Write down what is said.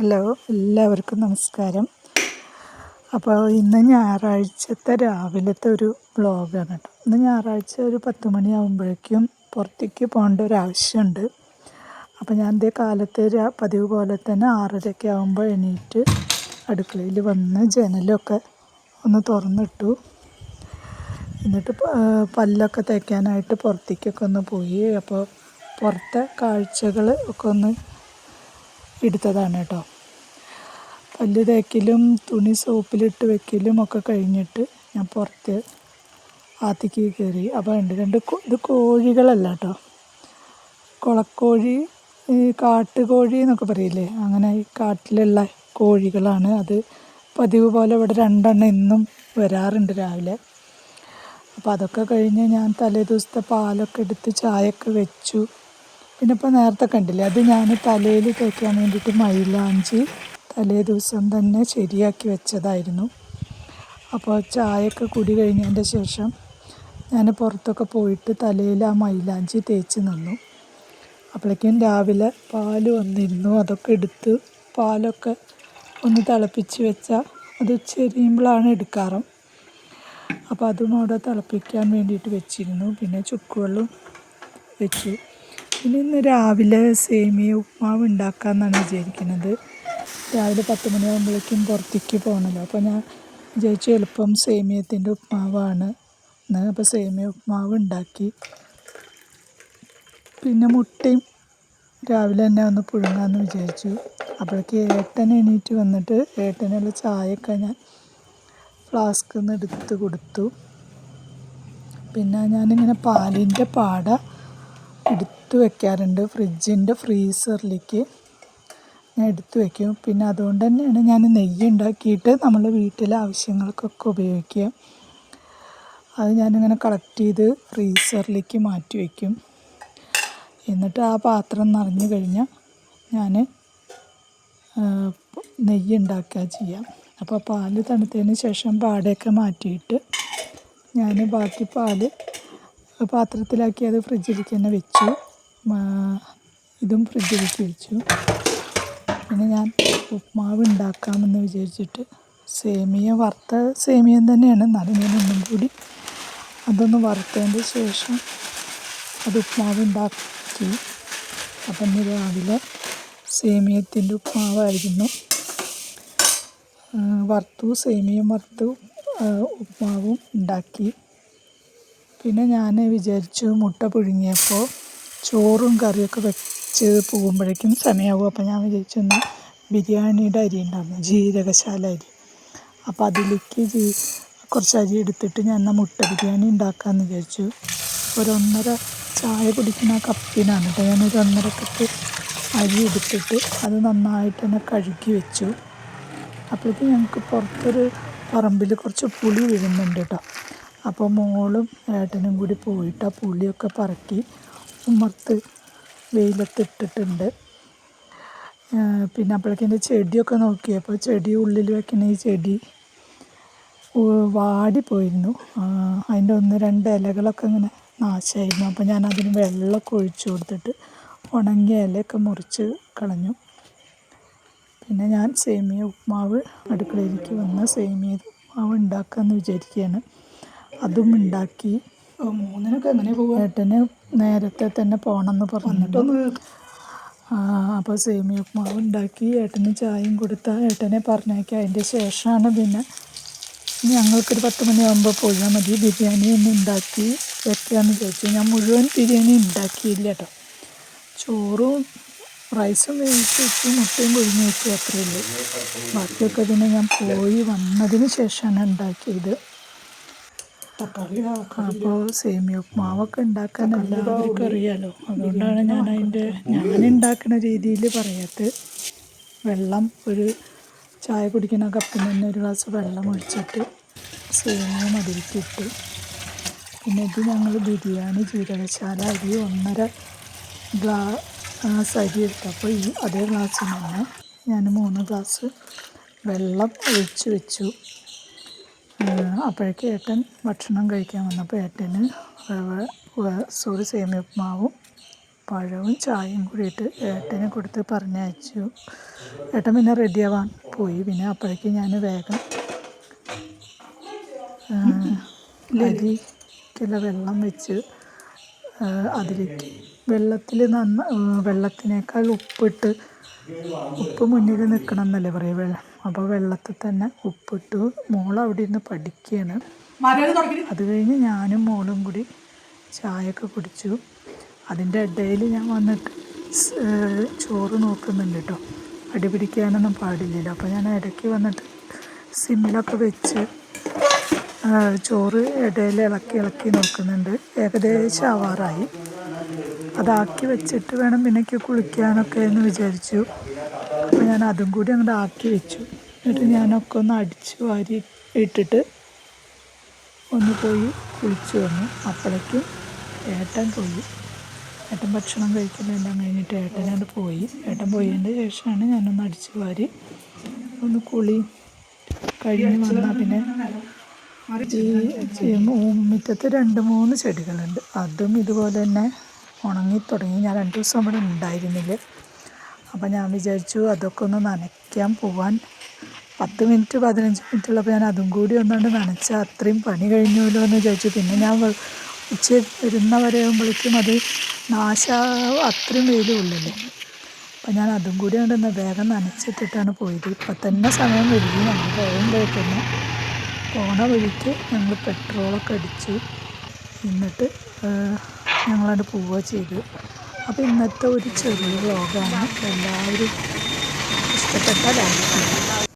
Hello എല്ലാവർക്കും നമസ്കാരം. അപ്പോൾ ഇന്ന് ഞായറാഴ്ചത്തെ രാവിലത്തെ ഒരു വ്ളോഗാണ് കേട്ടോ. ഇന്ന് ഞായറാഴ്ച ഒരു പത്ത് മണിയാകുമ്പോഴേക്കും പുറത്തേക്ക് പോകേണ്ട ഒരു ആവശ്യമുണ്ട്. അപ്പോൾ ഞാൻ ഇതേ കാലത്ത് പതിവ് പോലെ തന്നെ ആറരയ്ക്ക് ആകുമ്പോൾ എണീറ്റ് അടുക്കളയിൽ വന്ന് ജനലൊക്കെ ഒന്ന് തുറന്നിട്ടു. എന്നിട്ട് പല്ലൊക്കെ തേക്കാനായിട്ട് പുറത്തേക്കൊക്കെ ഒന്ന് പോയി. അപ്പോൾ പുറത്തെ കാഴ്ചകൾ ഒക്കെ ഒന്ന് എടുത്തതാണ് കേട്ടോ. പല്ല് തേക്കലും തുണി സോപ്പിലിട്ട് വെക്കലും ഒക്കെ കഴിഞ്ഞിട്ട് ഞാൻ പുറത്ത് ആത്തിക്ക് കയറി. അപ്പോൾ രണ്ട് രണ്ട് ഇത് കോഴികളല്ല കേട്ടോ. കുളക്കോഴി ഈ കാട്ടുകോഴി എന്നൊക്കെ പറയില്ലേ? അങ്ങനെ ഈ കാട്ടിലുള്ള കോഴികളാണ്. അത് പതിവ് പോലെ ഇവിടെ രണ്ടെണ്ണം ഇന്നും വരാറുണ്ട് രാവിലെ. അപ്പോൾ അതൊക്കെ കഴിഞ്ഞ് ഞാൻ തലേ ദിവസത്തെ പാലൊക്കെ എടുത്ത് ചായയൊക്കെ വെച്ചു. പിന്നെ ഇപ്പോൾ നേരത്തെ കണ്ടില്ലേ അത് ഞാൻ തലയിൽ തേക്കാൻ വേണ്ടിയിട്ട് മൈലാഞ്ചി തലേ ദിവസം തന്നെ ശരിയാക്കി വെച്ചതായിരുന്നു. അപ്പോൾ ചായയൊക്കെ കുടി കഴിഞ്ഞതിന്റെ ശേഷം ഞാൻ പുറത്തൊക്കെ പോയിട്ട് തലയിൽ ആ മൈലാഞ്ചി തേച്ച് നിന്നു. അപ്പോഴേക്കും രാവിലെ പാൽ വന്നിരുന്നു അതൊക്കെ എടുത്ത് പാലൊക്കെ ഒന്ന് തിളപ്പിച്ച് വെച്ചാൽ അത് ചെരിയുമ്പോഴാണ് എടുക്കാറ്. അപ്പോൾ അതും അവിടെ തിളപ്പിക്കാൻ വേണ്ടിയിട്ട് വെച്ചിരുന്നു പിന്നെ ചുക്കുവെള്ളം വെച്ചു. പിന്നെ ഇന്ന് രാവിലെ സേമിയ ഉപ്മാവ് ഉണ്ടാക്കാമെന്നാണ് വിചാരിക്കുന്നത്. രാവിലെ പത്ത് മണിയാകുമ്പോഴേക്കും പുറത്തേക്ക് പോകണല്ലോ അപ്പോൾ ഞാൻ വിചാരിച്ചു എളുപ്പം സേമിയത്തിന്റെ ഉപ്മാവാണ്. എന്ന് അപ്പോൾ സേമിയ ഉപ്മാവ് ഉണ്ടാക്കി. പിന്നെ മുട്ടയും രാവിലെ തന്നെ ഒന്ന് പുഴുങ്ങാമെന്ന് വിചാരിച്ചു. അപ്പോഴേക്ക് ഏട്ടൻ എണീറ്റ് വന്നിട്ട് ഏട്ടനുള്ള ചായയൊക്കെ ഞാൻ ഫ്ലാസ്കിൽ നിന്ന് എടുത്ത് കൊടുത്തു. പിന്നെ ഞാനിങ്ങനെ പാലിന്റെ പാട എടുത്ത് വെക്കാറുണ്ട്. ഫ്രിഡ്ജിന്റെ ഫ്രീസറിലേക്ക് ഞാൻ എടുത്തു വെക്കും. പിന്നെ അതുകൊണ്ട് തന്നെയാണ് ഞാൻ നെയ്യ് ഉണ്ടാക്കിയിട്ട് നമ്മൾ വീട്ടിലെ ആവശ്യങ്ങൾക്കൊക്കെ ഉപയോഗിക്കുക. അത് ഞാനിങ്ങനെ കളക്ട് ചെയ്ത് ഫ്രീസറിലേക്ക് മാറ്റി വയ്ക്കും എന്നിട്ട് ആ പാത്രം നിറഞ്ഞു കഴിഞ്ഞാൽ ഞാൻ നെയ്യ് ഉണ്ടാക്കുക ചെയ്യാം. അപ്പോൾ പാൽ തണുത്തതിന് ശേഷം പാടയൊക്കെ മാറ്റിയിട്ട് ഞാൻ ബാക്കി പാൽ പാത്രത്തിലാക്കി അത് ഫ്രിഡ്ജിലേക്ക് തന്നെ വെച്ചു. ഇതും ഫ്രിഡ്ജിലേക്ക് വെച്ചു. പിന്നെ ഞാൻ ഉപ്മാവ് ഉണ്ടാക്കാമെന്ന് വിചാരിച്ചിട്ട് സേമിയ വറുത്ത സേമിയം തന്നെയാണ്. എന്നാലും ഒന്നും കൂടി അതൊന്ന് വറുത്തതിന്റെ ശേഷം അത് ഉപ്മാവ് ഉണ്ടാക്കി. അപ്പം ഇന്ന് രാവിലെ സേമിയത്തിന്റെ ഉപ്മാവായിരുന്നു. വറുത്തു സേമിയം വറുത്തു ഉപ്മാവും ഉണ്ടാക്കി. പിന്നെ ഞാൻ വിചാരിച്ചു മുട്ട പുഴുങ്ങിയപ്പോൾ ചോറും കറിയൊക്കെ വെച്ച് പോകുമ്പോഴേക്കും സമയമാകും അപ്പോൾ ഞാൻ വിചാരിച്ചു എന്നാൽ ബിരിയാണിയുടെ അരി ഉണ്ടായിരുന്നു ജീരകശാല അരി. അപ്പോൾ അതിലേക്ക് ജീ കുറച്ച് അരി എടുത്തിട്ട് ഞാൻ എന്നാൽ മുട്ട ബിരിയാണി ഉണ്ടാക്കാമെന്ന് വിചാരിച്ചു. ഒരൊന്നര ചായ കുടിക്കുന്ന കപ്പിനാണ് കേട്ടോ. ഞാനൊരു ഒന്നര കപ്പ് അരി എടുത്തിട്ട് അത് നന്നായിട്ട് തന്നെ കഴുകി വെച്ചു. അപ്പോഴേക്കും ഞങ്ങൾക്ക് പുറത്തൊരു പറമ്പിൽ കുറച്ച് പുളി വീഴുന്നുണ്ട് കേട്ടോ. അപ്പോൾ മോളും ഏട്ടനും കൂടി പോയിട്ട് ആ പുളിയൊക്കെ പറക്കി ഉമ്മർത്ത് വെയിലത്തിട്ടിട്ടുണ്ട് പിന്നെ അപ്പോഴേക്കും എന്റെ ചെടിയൊക്കെ നോക്കിയപ്പോൾ ചെടി ഉള്ളിൽ വെക്കുന്ന ഈ ചെടി വാടി വാടിപ്പോയിരുന്നു. അതിന്റെ ഒന്ന് രണ്ട് ഇലകളൊക്കെ ഇങ്ങനെ നാശമായിരുന്നു അപ്പോൾ ഞാൻ അതിന് വെള്ളമൊക്കെ ഒഴിച്ചു കൊടുത്തിട്ട് ഉണങ്ങിയ ഇലയൊക്കെ മുറിച്ച് കളഞ്ഞു. പിന്നെ ഞാൻ സേമിയ ഉപ്മാവ് അടുക്കളയിലേക്ക് വന്ന സേമിയ ഉപ്മാവ് ഉണ്ടാക്കാമെന്ന് വിചാരിക്കുകയാണ്. അതും ഉണ്ടാക്കി. മൂന്നിനൊക്കെ എങ്ങനെ പോകും ഏട്ടന് നേരത്തെ തന്നെ പോകണമെന്ന് പറഞ്ഞിട്ടൊന്ന് അപ്പോൾ സേമിയ ഉപ്മാവ് ഉണ്ടാക്കി ഏട്ടന് ചായയും കൊടുത്ത ഏട്ടനെ പറഞ്ഞേക്കി അതിന്റെ ശേഷമാണ് പിന്നെ ഞങ്ങൾക്കൊരു പത്ത് മണിയാകുമ്പോൾ പോയാൽ മതി. ബിരിയാണി ഒന്ന് ഉണ്ടാക്കി വെക്കാമെന്ന് ചോദിച്ചു ഞാൻ മുഴുവൻ ബിരിയാണി ഉണ്ടാക്കിയില്ല കേട്ടോ. ചോറും റൈസും വേവിച്ച് വെച്ചു മുട്ടയും കൊഴിഞ്ഞ് വെച്ചു അത്രയേ ഉള്ളൂ. ബാക്കിയൊക്കെ പിന്നെ ഞാൻ പോയി വന്നതിന് ശേഷമാണ് ഉണ്ടാക്കിയത്. അപ്പോൾ സേമിയ ഉപ്മാവൊക്കെ ഉണ്ടാക്കാൻ എല്ലാവർക്കും അറിയാലോ. അതുകൊണ്ടാണ് ഞാൻ അതിന്റെ ഞാൻ ഉണ്ടാക്കുന്ന രീതിയിൽ പറയാത്ത വെള്ളം ഒരു ചായ കുടിക്കുന്ന കപ്പിൽ നിന്ന് ഒരു ഗ്ലാസ് വെള്ളം ഒഴിച്ചിട്ട് സേമിയ മതിലിട്ടിട്ട് പിന്നെ ഇത് ഞങ്ങൾ ബിരിയാണി ജീരകശാല അരി ഒന്നര ഗ്ലാസ് അരി എടുത്തപ്പോൾ ഈ അതേ ഗ്ലാസ്സിൽ തന്നെ ഞാൻ മൂന്ന് ഗ്ലാസ് വെള്ളം ഒഴിച്ച് വെച്ചു. അപ്പോഴേക്ക് ഏട്ടൻ ഭക്ഷണം കഴിക്കാൻ വന്നപ്പോൾ ഏട്ടന് സോറി സേമിയ ഉപ്മാവും പഴവും ചായയും കൂടിയിട്ട് ഏട്ടനെ കൊടുത്ത് പറഞ്ഞയച്ചു. ഏട്ടൻ പിന്നെ റെഡിയാവാൻ പോയി. പിന്നെ അപ്പോഴേക്ക് ഞാൻ വേഗം അരിക്കുള്ള വെള്ളം വെച്ച് അതിലേക്ക് വെള്ളത്തിൽ നന്ന വെള്ളത്തിനേക്കാൾ ഉപ്പിട്ട് ഉപ്പ് മുന്നിൽ നിൽക്കണം എന്നല്ലേ പറയുക അപ്പോൾ വെള്ളത്തിൽ തന്നെ ഉപ്പിട്ടു. മോൾ അവിടെ ഇരുന്ന് പഠിക്കുകയാണ് അത് കഴിഞ്ഞ് ഞാനും മോളും കൂടി ചായയൊക്കെ കുടിച്ചു. അതിന്റെ ഇടയിൽ ഞാൻ വന്ന് ചോറ് നോക്കുന്നുണ്ട് കേട്ടോ. അടി പിടിക്കാനൊന്നും പാടില്ലല്ലോ. അപ്പോൾ ഞാൻ ഇടയ്ക്ക് വന്നിട്ട് സിമ്മിലൊക്കെ വെച്ച് ചോറ് ഇടയിൽ ഇളക്കി ഇളക്കി നോക്കുന്നുണ്ട്. ഏകദേശം ആവാറായി. അതാക്കി വെച്ചിട്ട് വേണം പിന്നെ കുളിക്കാനൊക്കെ എന്ന് വിചാരിച്ചു. അപ്പോൾ ഞാൻ അതും കൂടി അങ്ങോട്ട് ആക്കി വെച്ചു. എന്നിട്ട് ഞാനൊക്കെ ഒന്ന് അടിച്ച് വാരി ഇട്ടിട്ട് ഒന്ന് പോയി കുളിച്ചു വന്നു. അപ്പോഴേക്കും ഏട്ടൻ പോയി. ഏട്ടൻ ഭക്ഷണം കഴിക്കുന്നതെല്ലാം കഴിഞ്ഞിട്ട് ഏട്ടൻ ഞാൻ പോയി. ഏട്ടൻ പോയതിന്റെ ശേഷമാണ് ഞാനൊന്ന് അടിച്ച് വാരി ഒന്ന് കുളി കഴിഞ്ഞ് വന്നാൽ പിന്നെ മുറ്റത്ത് രണ്ട് മൂന്ന് ചെടികളുണ്ട്. അതും ഇതുപോലെ തന്നെ ഉണങ്ങി തുടങ്ങി. ഞാൻ രണ്ട് ദിവസം അവിടെ ഉണ്ടായിരുന്നില്ല. അപ്പം ഞാൻ വിചാരിച്ചു അതൊക്കെ ഒന്ന് നനയ്ക്കാൻ പോവാൻ പത്ത് മിനിറ്റ് പതിനഞ്ച് മിനിറ്റ് ഉള്ളപ്പോൾ ഞാൻ അതും കൂടി ഒന്നുകൊണ്ട് നനച്ചാൽ അത്രയും പണി കഴിഞ്ഞല്ലോ എന്ന് വിചാരിച്ചു. പിന്നെ ഞാൻ ഉച്ച വരുന്ന വരെ ആകുമ്പോഴേക്കും അത് നാശ അത്രയും വെയിലും ഉള്ളല്ലേ അപ്പം ഞാൻ അതും കൂടി കൊണ്ട് വേഗം നനച്ചിട്ടിട്ടാണ് പോയത്. ഇപ്പം തന്നെ സമയം വരികയും ഞങ്ങൾ പോകുമ്പോൾ തന്നെ പോണ വഴിക്ക് ഞങ്ങൾ പെട്രോളൊക്കെ അടിച്ചു. എന്നിട്ട് ഞങ്ങളത് പോവുക ചെയ്തു. അപ്പോൾ ഇന്നത്തെ ഒരു ചെറിയ വ്ളോഗാണ് എല്ലാവരും ഇഷ്ടപ്പെട്ട ലൈക്ക്